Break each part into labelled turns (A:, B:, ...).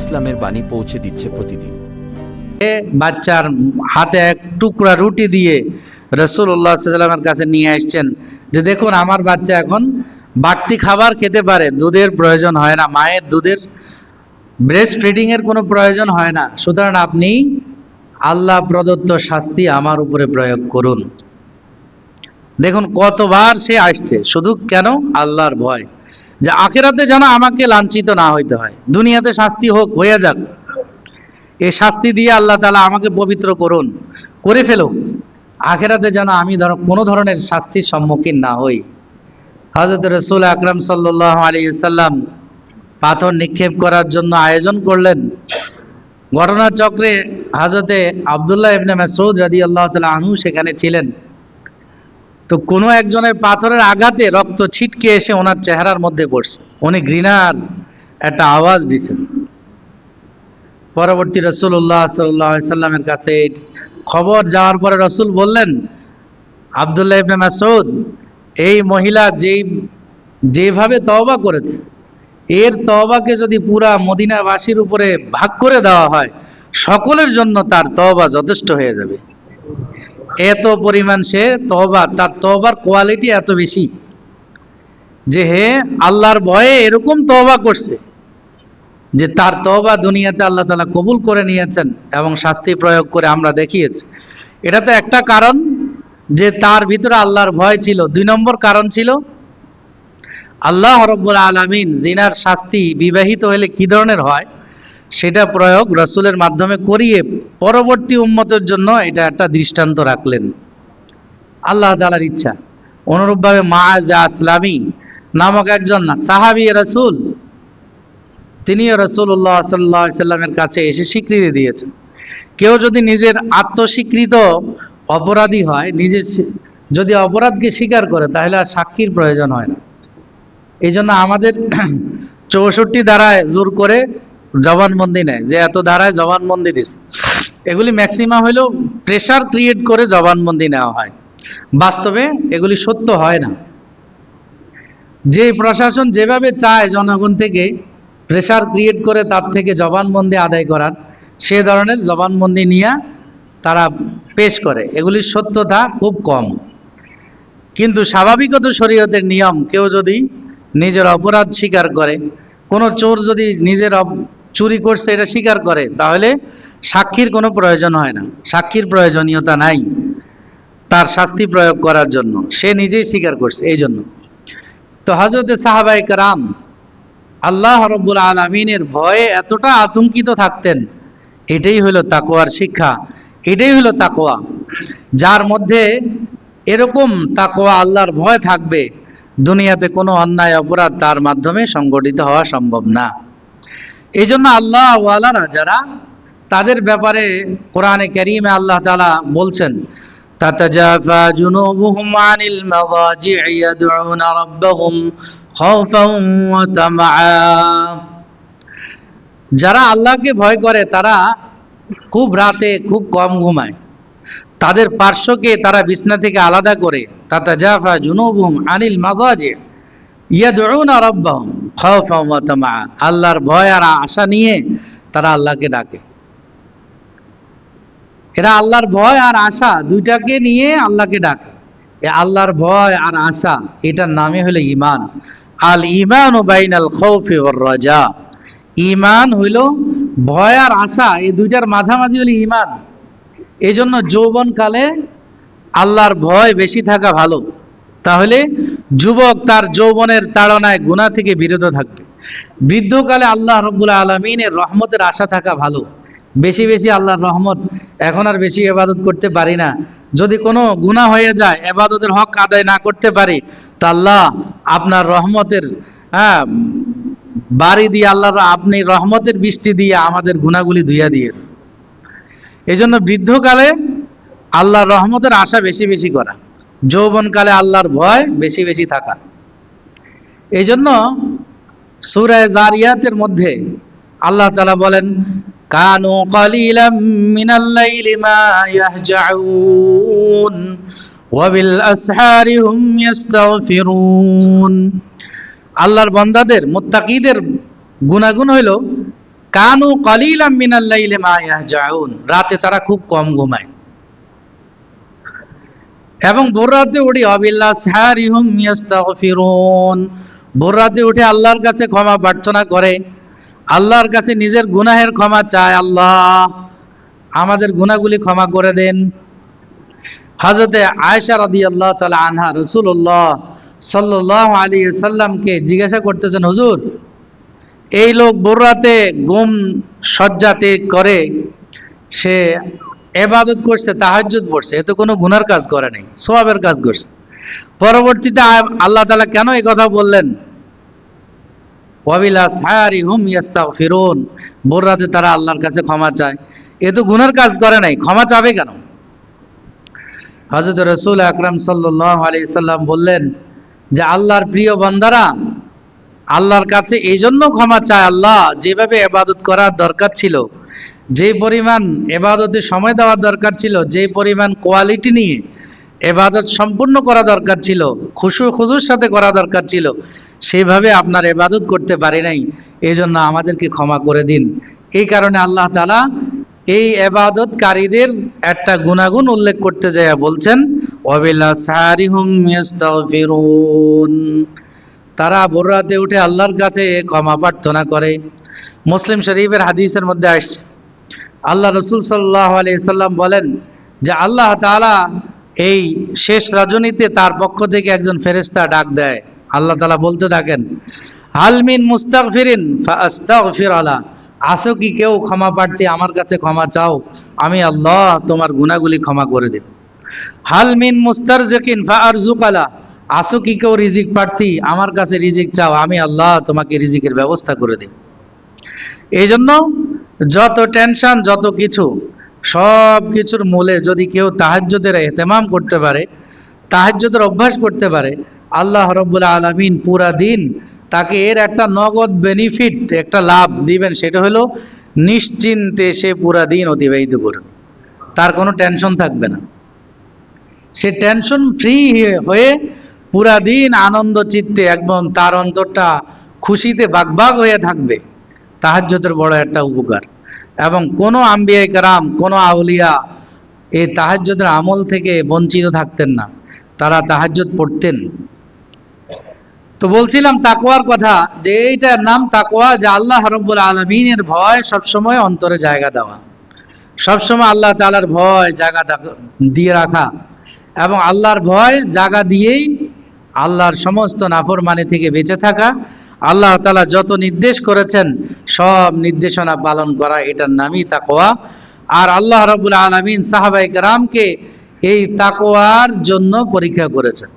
A: ইসলামের বাণী পৌঁছে দিচ্ছে প্রতিদিন।
B: বাচ্চার হাতে এক টুকরা রুটি দিয়ে রসুল্লাহ সাল্লামের কাছে নিয়ে আসছেন যে দেখুন, আমার বাচ্চা এখন বাড়তি খাবার খেতে পারে, দুধের প্রয়োজন হয় না, মায়ের দুধের ব্রেস্ট ফিডিং এর কোনো প্রয়োজন হয় না। সুতরাং আপনি আল্লাহ প্রদত্ত শাস্তি আমার উপরে প্রয়োগ করুন। দেখুন, কতবার সে আসছে, শুধু কেন? আল্লাহর ভয়। যে আখেরাতে যেন আমাকে লাঞ্ছিত না হইতে হয়। দুনিয়াতে শাস্তি হোক হয়ে যাক। এই শাস্তি দিয়ে আল্লাহ তালা আমাকে পবিত্র করুন, করে ফেলুক। আখেরাতে যেন আমি ধর, কোনো ধরনের শাস্তির সম্মুখীন না হই। হজরত রসুল আকরাম সাল্লাহ আলী সাল্লাম পাথর নিক্ষেপ করার জন্য আয়োজন করলেন। ঘটনাচক্রে হাজরতে আবদুল্লাহ ইবনে মাসউদ রাদি আল্লাহ তালা আনহু সেখানে ছিলেন। তো কোনো একজনের পাথরের আঘাতে রক্ত ছিটকে এসে ওনার চেহারার মধ্যে পড়ছে। উনি ঘৃণার একটা আওয়াজ দিছেন। পরবর্তী রসুল্লাহ সাল্লামের কাছে খবর যাওয়ার পরে রসুল বললেন, আবদুল্লাহ ইবনে মাসউদ, এই মহিলা যেই, যেভাবে তওবা করেছে, এর তওবাকে যদি পুরা মদিনাবাসীর উপরে ভাগ করে দেওয়া হয়, সকলের জন্য তার তওবা যথেষ্ট হয়ে যাবে। এত পরিমাণ সে তওবা তার তওবার কোয়ালিটি এত বেশি যে হে আল্লাহর ভয়ে এরকম তওবা করছে যে তার তওবা দুনিয়াতে আল্লাহ তালা কবুল করে নিয়েছেন এবং শাস্তি প্রয়োগ করে আমরা দেখিয়েছি। এটা তো একটা কারণ যে তার ভিতরে আল্লাহর ভয় ছিল। দুই নম্বর কারণ ছিল, আল্লাহ রব্বুল আলমিন জিনার শাস্তি বিবাহিত হলে কি ধরনের হয়? সেটা প্রয়োগ রসুলের মাধ্যমে করিয়ে পরবর্তী উম্মতের জন্য এটা একটা দৃষ্টান্ত রাখলেন। আল্লাহ তালার ইচ্ছা। অনুরূপভাবে মাআজা আসলামী নামক একজন সাহাবি রসুল, তিনিও রসুল্লাহ সাল্লাহ সাল্লামের কাছে এসে স্বীকৃতি দিয়েছেন। কেউ যদি নিজের আত্মস্বীকৃত অপরাধী হয় নিজের যদি অপরাধকে স্বীকার করে, তাহলে আর সাক্ষীর প্রয়োজন হয় না। এই জন্য আমাদের চৌষট্টি দ্বারায় জোর করে জবানবন্দি নেয় যে এত ধারায় জবানবন্দি দিছে। এগুলি ম্যাক্সিমাম হলেও প্রেশার ক্রিয়েট করে জবানবন্দি নেওয়া হয়। বাস্তবে এগুলি সত্য হয় না। যে প্রশাসন যেভাবে চায় জনগণ থেকে প্রেশার ক্রিয়েট করে তার থেকে জবানবন্দি আদায় করার, সে ধরনের জবানবন্দি নিয়ে তারা পেশ করে। এগুলির সত্যতা খুব কম। কিন্তু স্বাভাবিকত শরীয়তের নিয়ম, কেউ যদি নিজের অপরাধ স্বীকার করে, কোনো চোর যদি নিজের চুরি করছে এটা স্বীকার করে, তাহলে সাক্ষীর কোনো প্রয়োজন হয় না। সাক্ষীর প্রয়োজনীয়তা নাই তার শাস্তি প্রয়োগ করার জন্য। সে নিজেই স্বীকার করছে এই জন্য। তো হজরতে সাহাবাই কারাম আল্লাহ রব্বুল আলমিনের ভয়ে এতটা আতঙ্কিত থাকতেন। এটাই হলো তাকোয়ার শিক্ষা, এটাই হলো তাকোয়া যার মধ্যে এরকম তাকোয়া আল্লাহর ভয় থাকবে, দুনিয়াতে কোনো অন্যায় অপরাধ তার মাধ্যমে সংগঠিত হওয়া সম্ভব না। এই জন্য আল্লাহ ওয়ালারা যারা তাদের ব্যাপারে কোরআনে করিমে আল্লাহ তালা বলছেন تتجافى جنوبهم عن المضاجع يدعون ربهم خوفا وطمعا যারা আল্লাহকে ভয় করে তারা খুব রাতে খুব কম ঘুমায় তাদের পার্শ্বকে তারা বিছনা থেকে আলাদা করে তাতা জাফা জুনুবুম আনিল মাগাজে ইয়াদউনা রাব্বাহুম খাওফাম ওয়া তামা আল্লাহর ভয় আর আশা নিয়ে তারা আল্লাহকে ডাকে। এরা আল্লাহর ভয় আর আশা দুইটাকে নিয়ে আল্লাহকে ডাকে। আল্লাহর ভয় আর আশা, এটার নামে হলো ইমান আল ইমান ও বাইনাল খৌফি ওর রাজা। ইমান হইল ভয় আর আশা, এই দুইটার মাঝামাঝি হলো ইমান এই জন্য যৌবনকালে আল্লাহর ভয় বেশি থাকা ভালো। তাহলে যুবক তার যৌবনের তাড়নায় গুণা থেকে বিরত থাকবে। বৃদ্ধকালে আল্লাহ রব্বুল আলমিনের রহমতের আশা থাকা ভালো। বেশি বেশি আল্লাহর রহমত এখন আর বেশি এবাদত করতে পারি না। যদি কোনো গুনাহ হয়ে যায় এবাদতের হক আদায় না করতে পারি, তা আল্লাহ আপনার রহমতের হ্যাঁ বাড়ি দিয়ে আল্লাহর আপনি রহমতের বৃষ্টি দিয়ে আমাদের গুণাগুলি ধুইয়া দিয়ে এই জন্য বৃদ্ধকালে আল্লাহর রহমতের আশা বেশি বেশি করা। যৌবনকালে আল্লাহর ভয় বেশি বেশি থাকা। এই জন্য সুরায় জারিয়াতের মধ্যে আল্লাহ তালা বলেন, কানু কালিলাম মিনাল লাইলি মা ইয়াহজাউন ওয়াবিল আসহারি হুম ইস্তাগফিরুন আল্লাহর বান্দাদের, মুত্তাকিদের গুণাগুণ হইল, কানু কলিলাম মিনাল্লাইলি মা ইয়াহজাউন। রাতে তারা খুব কম ঘুমায়। এবং ভোররাতে উঠে অবিল্লাহ সারিহুম ইয়াস্তাগফিরুন। ভোররাতে উঠে আল্লাহর কাছে ক্ষমা প্রার্থনা করে। আল্লাহর কাছে নিজের গুনাহের ক্ষমা চায় আল্লাহ। আমাদের গুনাহগুলি ক্ষমা করে দেন। হজরতে আয়েশা রাদিয়াল্লাহু তাআলা আনহা রাসূলুল্লাহ সাল্লাল্লাহু আলাইহি সাল্লামকে জিজ্ঞাসা করতেছেন, হুজুর, এই লোক ভোররাতে গুম সজ্জাতে করে, সে এবাদত করছে, তাহাজ্জুদ পড়ছে, এ তো কোনো গুনার কাজ করে নাই, সোয়াবের কাজ করছে। পরবর্তীতে আল্লাহ তালা কেন এই কথা বললেন? ওয়াবিলা সায়ারি হুম ইয়াস্তাগফিরুন, ভোর রাতে তারা আল্লাহর কাছে ক্ষমা চায়। এ তো গুনার কাজ করে নাই, ক্ষমা চাবে কেন? হযরত রাসূল আকরাম সাল্লাল্লাহু আলাইহি সাল্লাম বললেন যে, আল্লাহর প্রিয় বান্দারা আল্লাহর কাছে এই জন্য ক্ষমা চায়, আল্লাহ যেভাবে এবাদত করার দরকার ছিল যে পরিমাণ এবাদতে সময় দেওয়ার দরকার ছিল, যে পরিমাণ কোয়ালিটি নিয়ে এবাদত সম্পূর্ণ করা দরকার ছিল, খুশু খুজুর সাথে করা দরকার ছিল সেইভাবে আপনার এবাদত করতে পারি নাই। এই জন্য আমাদেরকে ক্ষমা করে দিন। এই কারণে আল্লাহ তালা এই এবাদতকারীদের একটা গুণাগুণ উল্লেখ করতে যায় বলছেন তারা ভোররাতে উঠে আল্লাহর কাছে ক্ষমা প্রার্থনা করে। মুসলিম শরীফের হাদিসের মধ্যে আসছে আল্লাহ রসুল সাল্লাহ সাল্লাম বলেন যে আল্লাহ তাআলা এই শেষ রজনীতে তার পক্ষ থেকে একজন ফেরেস্তা ডাক দেয়। আল্লাহ তালা বলতে থাকেন হালমিন মুস্তাগফিরিন ফাস্তাগফির আলা আসো কি কেউ ক্ষমা প্রার্থী আমার কাছে ক্ষমা চাও, আমি আল্লাহ তোমার গুনাহগুলি ক্ষমা করে দেব। হালমিন মুস্তার মুস্তারজিকিন ফাআরজুকালা আসো কি কেউ রিজিক প্রার্থী আমার কাছে রিজিক চাও, আমি আল্লাহ তোমাকে রিজিকের ব্যবস্থা করে দেব। এই জন্য যত টেনশন যত কিছু, সব কিছুর মূলে যদি কেউ তাহাজ্জুদের এহতেমাম করতে পারে, তাহাজ্জুদের অভ্যাস করতে পারে, আল্লাহ রব্বুল আলমিন পুরা দিন তাকে এর একটা নগদ বেনিফিট একটা লাভ দিবেন, সেটা হলো নিশ্চিন্তে সে পুরা দিন অতিবাহিত করবে তার কোনো টেনশন থাকবে না। সে টেনশন ফ্রি হয়ে পুরা দিন আনন্দ, চিত্তে একদম তার অন্তরটা খুশিতে বাগবাগ হয়ে থাকবে। তাহাজ্জুদের বড় একটা উপকার। এবং কোনো আম্বিয়া কারাম, কোনো আউলিয়া এই তাহাজ্জুদের আমল থেকে বঞ্চিত থাকতেন না। তারা তাহাজ্জুদ পড়তেন। তো বলছিলাম তাকোয়ার কথা যে এইটার নাম তাকোয়া যে আল্লাহ রব্বুল আলমিনের ভয় সবসময় অন্তরে জায়গা দেওয়া। সবসময় আল্লাহ তাআলার ভয় জায়গা দিয়ে রাখা। এবং আল্লাহর ভয় জায়গা দিয়েই আল্লাহর সমস্ত নাফরমানি থেকে বেঁচে থাকা। আল্লাহ তালা যত নির্দেশ করেছেন, সব নির্দেশনা পালন করা এটার নামই তাকোয়া আর আল্লাহ রাব্বুল আলামিন সাহাবাই কেরামকে এই তাকোয়ার জন্য পরীক্ষা করেছেন।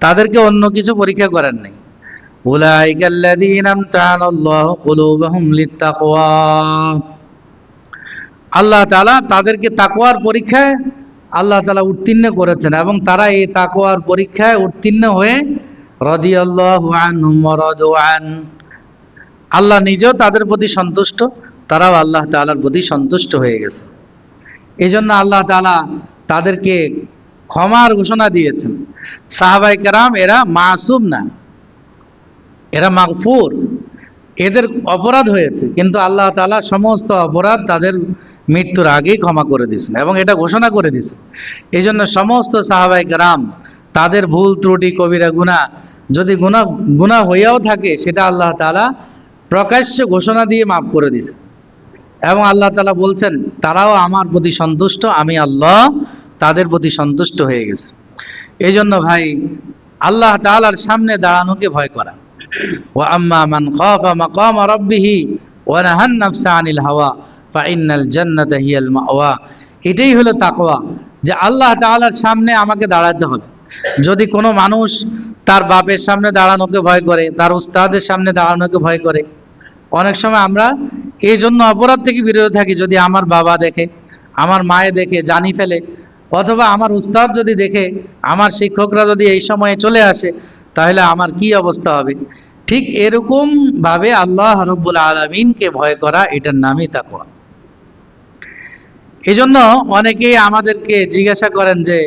B: তাদেরকে অন্য কিছু পরীক্ষা করেন নাই। আল্লাহ তাআলা তাদেরকে তাকোয়ার পরীক্ষায় আল্লাহ তাআলা উত্তীর্ণ করেছেন এবং তারা এই তাকোয়ার পরীক্ষায় উত্তীর্ণ হয়ে রাদু আন। আল্লাহ নিজেও তাদের প্রতি সন্তুষ্ট, তারাও আল্লাহ তাআলার প্রতি সন্তুষ্ট হয়ে গেছে। এই জন্য আল্লাহ তাআলা তাদেরকে ক্ষমার ঘোষণা দিয়েছেন। সাহাবাই কেরাম এরা মাসুম না, এরা মাগফুর, এদের অপরাধ হয়েছে, কিন্তু আল্লাহ তাআলা সমস্ত অপরাধ তাদের মৃত্যুর আগেই ক্ষমা করে দিয়েছেন এবং এটা ঘোষণা করে দিয়েছেন। এই জন্য সমস্ত সাহাবাই কেরাম তাদের ভুল, ত্রুটি, কবিরা গুণা যদি গুণা গুণা হইয়াও থাকে, সেটা আল্লাহ তাআলা প্রকাশ্য ঘোষণা দিয়ে মাফ করে দিছে এবং আল্লাহ তালা বলছেন, তারাও আমার প্রতি সন্তুষ্ট, আমি আল্লাহ তাদের প্রতি সন্তুষ্ট হয়ে গেছে। এই জন্য ভাই, আল্লাহ তাআলার সামনে দাঁড়ানোকে ভয় করা। ও আম্মা মান খাফা মাকাম রাব্বিহি ওয়া নাহান নাফসা আনিল হাওয়া, ফা ইন্নাল জান্নাতা হিয়াল মাওয়া। এটাই হলো তাকওয়া, যে আল্লাহ তাআলার সামনে আমাকে দাঁড়াতে হবে। যদি কোনো মানুষ তার বাপের সামনে দাঁড়ানোকে ভয় করে, তার উস্তাদের সামনে দাঁড়ানোকে ভয় করে। অনেক সময় আমরা এই জন্য অপরাধ থেকে বিরত থাকি যদি আমার বাবা দেখে, আমার মায়ে দেখে, জানি ফেলে। অথবা আমার উস্তাদ যদি দেখে, আমার শিক্ষকরা যদি এই সময়ে চলে আসে, তাহলে আমার কি অবস্থা হবে? ঠিক এরকম ভাবে আল্লাহ রব্বুল আলমিনকে ভয় করা, এটার নামই তাকওয়া। এই জন্য অনেকেই আমাদেরকে জিজ্ঞাসা করেন যে